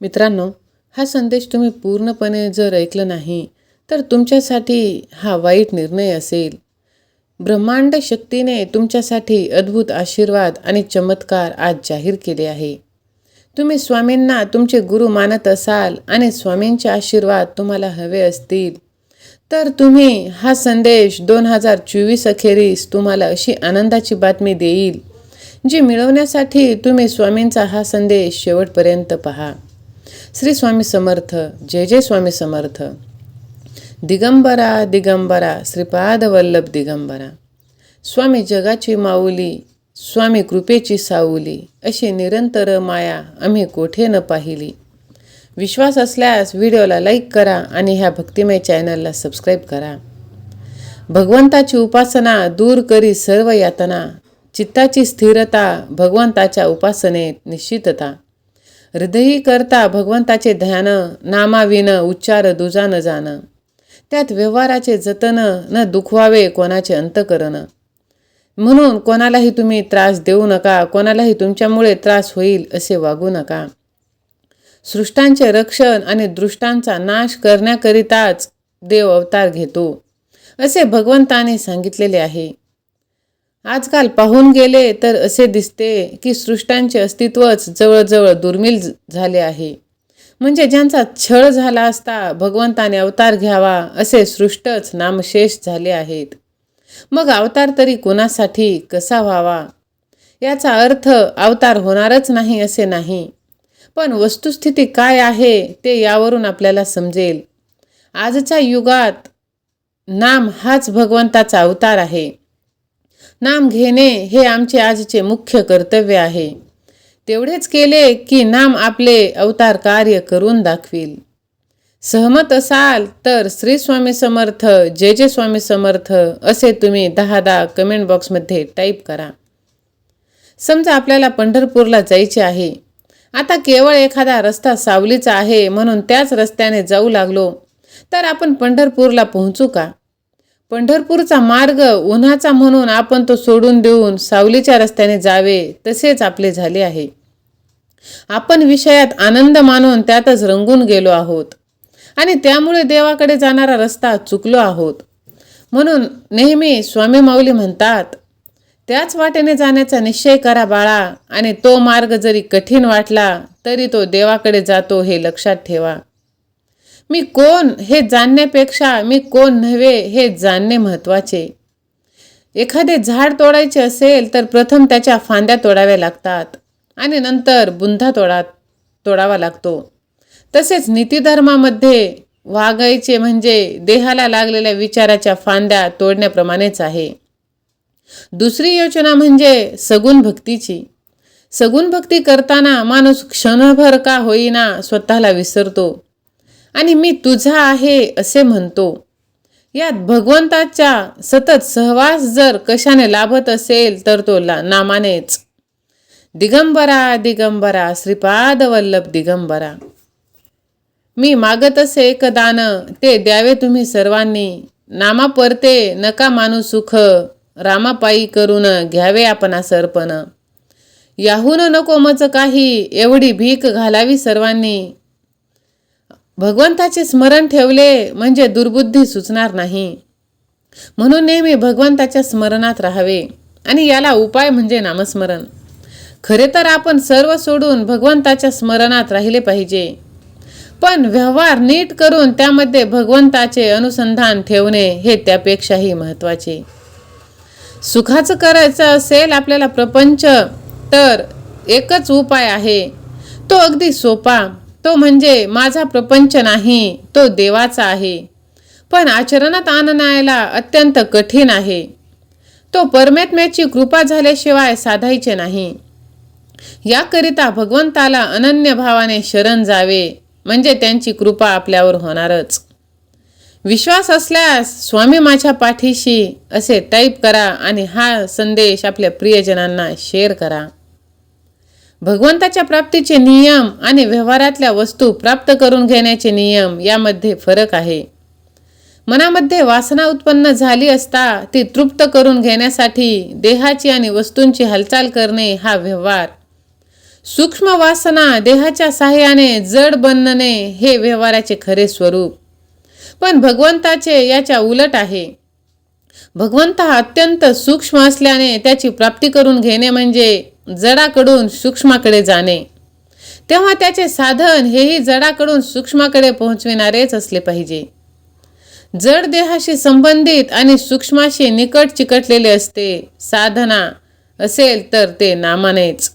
मित्रांनो हा संदेश तुम्ही पूर्णपणे जर ऐकलं नाही तर तुमच्यासाठी हा वाईट निर्णय असेल. ब्रह्मांड शक्तीने तुमच्यासाठी अद्भुत आशीर्वाद आणि चमत्कार आज जाहीर केले आहे. तुम्ही स्वामींना तुमचे गुरु मानत असाल आणि स्वामींचे आशीर्वाद तुम्हाला हवे असतील तर तुम्ही हा संदेश दोन हजार चोवीस अखेरीस तुम्हाला अशी आनंदाची बातमी देईल जी मिळवण्यासाठी तुम्ही स्वामींचा हा संदेश शेवटपर्यंत पहा. श्री स्वामी समर्थ जय जय स्वामी समर्थ. दिगंबरा दिगंबरा श्रीपाद वल्लभ दिगंबरा. स्वामी जगाची माऊली स्वामी कृपेची साऊली अशी निरंतर माया आम्ही कोठे न पाहिली? विश्वास असल्यास व्हिडिओला लाईक करा आणि ह्या भक्तिमय चॅनलला सबस्क्राईब करा. भगवंताची उपासना दूर करी सर्व यातना. चित्ताची स्थिरता भगवंताच्या उपासनेत निश्चितता. हृदयी करता भगवंताचे ध्यान नामाविन उच्चार दुजान जाणं जाण त्यात व्यवहाराचे जतन न दुखवावे कोणाचे अंतकरण. म्हणून कोणालाही तुम्ही त्रास देऊ नका कोणालाही तुमच्यामुळे त्रास होईल असे वागू नका. सृष्टांचे रक्षण आणि दृष्टांचा नाश करण्याकरिताच देव अवतार घेतो असे भगवंताने सांगितलेले आहे. आजकाल पाहून गेले तर असे दिसते की सृष्टांचे अस्तित्वच जवळजवळ दुर्मिळ झाले आहे. म्हणजे ज्यांचा छळ झाला असता भगवंताने अवतार घ्यावा असे सृष्टच नामशेष झाले आहेत. मग अवतार तरी कोणासाठी कसा व्हावा? याचा अर्थ अवतार होणारच नाही असे नाही. पण वस्तुस्थिती काय आहे ते यावरून आपल्याला समजेल. आजच्या युगात नाम हाच भगवंताचा अवतार आहे. नाम घेणे हे आमचे आजचे मुख्य कर्तव्य आहे. तेवढेच केले की नाम आपले अवतार कार्य करून दाखवील. सहमत असाल तर श्री स्वामी समर्थ जय जय स्वामी समर्थ असे तुम्ही दहा दहा कमेंट बॉक्समध्ये टाईप करा. समजा आपल्याला पंढरपूरला जायचे आहे. आता केवळ एखादा रस्ता सावलीचा आहे म्हणून त्याच रस्त्याने जाऊ लागलो तर आपण पंढरपूरला पोहोचू का? पंढरपूरचा मार्ग उन्हाचा म्हणून आपण तो सोडून देऊन सावलीच्या रस्त्याने जावे तसेच आपले झाले आहे. आपण विषयात आनंद मानून त्यातच रंगून गेलो आहोत. आणि त्यामुळे देवाकडे जाणारा रस्ता चुकलो आहोत. म्हणून नेहमी स्वामी माऊली म्हणतात त्याच वाटेने जाण्याचा निश्चय करा बाळा आणि तो मार्ग जरी कठीण वाटला तरी तो देवाकडे जातो हे लक्षात ठेवा. मी कोण हे जाणण्यापेक्षा मी कोण नव्हे हे जाणणे महत्त्वाचे एखादे झाड तोडायचे असेल तर प्रथम त्याच्या फांद्या तोडाव्या लागतात आणि नंतर बुंधा तोडा तोडावा लागतो. तसेच नीतिधर्मामध्ये वागायचे म्हणजे देहाला लागलेल्या विचाराच्या फांद्या तोडण्याप्रमाणेच आहे. दुसरी योजना म्हणजे सगुण भक्तीची. सगुण भक्ती करताना माणूस क्षणभर का होईना स्वतःला विसरतो. आणि मी तुझा आहे असे म्हणतो. यात भगवंताच्या सतत सहवास जर कशाने लाभत असेल तर तो ला नामानेच. दिगंबरा दिगंबरा श्रीपाद वल्लभ दिगंबरा. मी मागत असे एक दान ते द्यावे तुम्ही सर्वांनी. नामा परते नका मानू सुख. रामापायी करून घ्यावे आपण सरपण. याहून नको मच काही एवढी भीक घालावी सर्वांनी. भगवंताचे स्मरण ठेवले म्हणजे दुर्बुद्धी सुचणार नाही. म्हणून नेहमी भगवंताच्या स्मरणात राहावे आणि याला उपाय म्हणजे नामस्मरण. खरे तर आपण सर्व सोडून भगवंताच्या स्मरणात राहिले पाहिजे. पण व्यवहार नीट करून त्यामध्ये भगवंताचे अनुसंधान ठेवणे हे त्यापेक्षाही महत्त्वाचे. सुखाचं करायचं असेल आपल्याला प्रपंच तर एकच उपाय आहे. तो अगदी सोपा तो म्हणजे माझा प्रपंच नाही तो देवाचा आहे. पण आचरणात आणण्याला अत्यंत कठीण आहे. तो परमात्म्याची कृपा झाल्याशिवाय साधायचे नाही. याकरिता भगवंताला अनन्य भावाने शरण जावे म्हणजे त्यांची कृपा आपल्यावर होणारच. विश्वास असल्यास स्वामी माझ्या पाठीशी असे टाईप करा आणि हा संदेश आपल्या प्रियजनांना शेअर करा. भगवंताच्या प्राप्तीचे नियम आणि व्यवहारातल्या वस्तू प्राप्त करून घेण्याचे नियम यामध्ये फरक आहे. मनामध्ये वासना उत्पन्न झाली असता ती तृप्त करून घेण्यासाठी देहाची आणि वस्तूंची हालचाल करणे हा व्यवहार. सूक्ष्म वासना देहाच्या साह्याने जड बनणे हे व्यवहाराचे खरे स्वरूप. पण भगवंताचे याच्या उलट आहे. भगवंत हा अत्यंत सूक्ष्म असल्याने त्याची प्राप्ती करून घेणे म्हणजे जडाकडून सूक्ष्माकडे जाणे. तेव्हा त्याचे साधन हेही जडाकडून सूक्ष्माकडे पोहोचविणारेच असले पाहिजे. जड देहाशी संबंधित आणि सूक्ष्माशी निकट चिकटलेले असते साधना असेल तर ते नामानेच.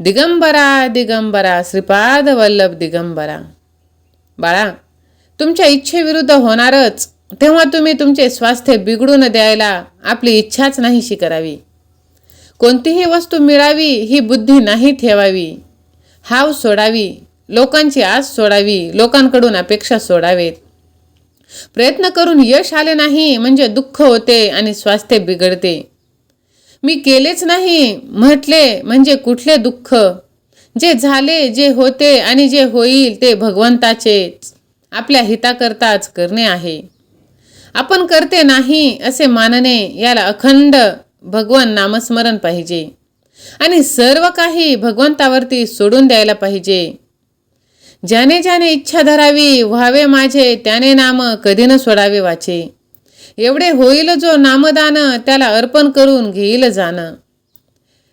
दिगंबरा दिगंबरा श्रीपाद वल्लभ दिगंबरा. बाळा तुमच्या इच्छेविरुद्ध होणारच तेव्हा तुम्ही तुमचे स्वास्थ्य बिघडून द्यायला आपली इच्छाच नाहीशी करावी. कोणतीही वस्तू मिळावी ही बुद्धी नाही ठेवावी. हाव सोडावी. लोकांची आस सोडावी. लोकांकडून अपेक्षा सोडावेत. प्रयत्न करून यश आले नाही म्हणजे दुःख होते आणि स्वास्थ्य बिघडते. मी केलेच नाही. म्हटले म्हणजे कुठले दुःख? जे झाले जे होते आणि जे होईल ते भगवंताचेच. आपल्या हिताकरताच करणे आहे. आपण करते नाही असे मानणे याला अखंड भगवान नामस्मरण पाहिजे. आणि सर्व काही भगवंतावरती सोडून द्यायला पाहिजे. ज्याने ज्याने इच्छा धरावी व्हावे माझे त्याने नाम कधी न सोडावे वाचे. एवढे होईल जो नामदान त्याला अर्पण करून घेईल जाणं.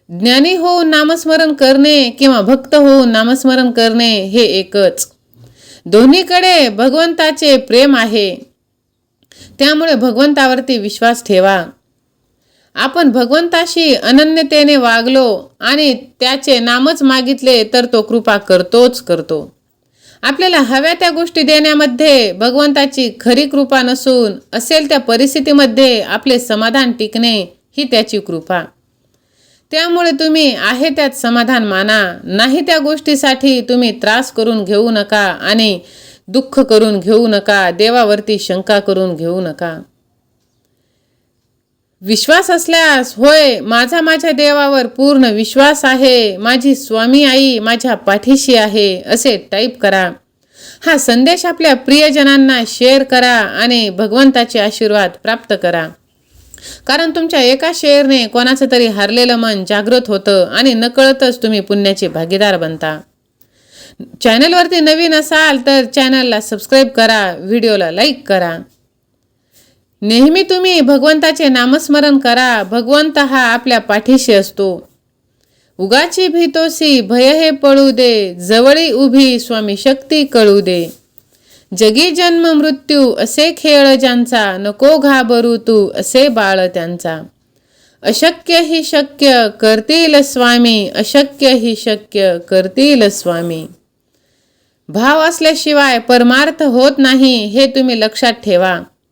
ज्ञानी होऊन नामस्मरण करणे किंवा भक्त होऊन नामस्मरण करणे हे एकच. दोन्हीकडे भगवंताचे प्रेम आहे. त्यामुळे भगवंतावरती विश्वास ठेवा. आपण भगवंताशी अनन्यतेने वागलो आणि त्याचे नामच मागितले तर तो कृपा करतोच करतो. आपल्याला हव्या त्या गोष्टी देण्यामध्ये भगवंताची खरी कृपा नसून असेल त्या परिस्थितीमध्ये आपले समाधान टिकणे ही त्याची कृपा. त्यामुळे तुम्ही आहे त्यात समाधान माना नाही त्या गोष्टीसाठी तुम्ही त्रास करून घेऊ नका आणि दुःख करून घेऊ नका देवावरती शंका करून घेऊ नका. विश्वास असल्यास होय माझा माझ्या देवावर पूर्ण विश्वास आहे. माझी स्वामी आई माझ्या पाठीशी आहे असे टाईप करा. हा संदेश आपल्या प्रियजनांना शेअर करा आणि भगवंताचे आशीर्वाद प्राप्त करा. कारण तुमच्या एका शेअरने कोणाचं तरी हारलेलं मन जागृत होतं आणि नकळतच तुम्ही पुण्याचे भागीदार बनता. चॅनलवरती नवीन असाल तर चॅनलला सबस्क्राईब करा व्हिडिओला लाईक करा. नेहमी तुम्ही भगवंताचे नामस्मरण करा. भगवंत हा आपल्या पाठीशी असतो. उगाची भीतोसी भय हे पळू दे. जवळी उभी स्वामी शक्ती कळू दे. जगी जन्म मृत्यू असे खेळ ज्यांचा. नको घाबरू तू असे बाळ त्यांचा. अशक्य ही शक्य करतील स्वामी. अशक्य ही शक्य करतील स्वामी. भाव असल्याशिवाय परमार्थ होत नाही हे तुम्ही लक्षात ठेवा.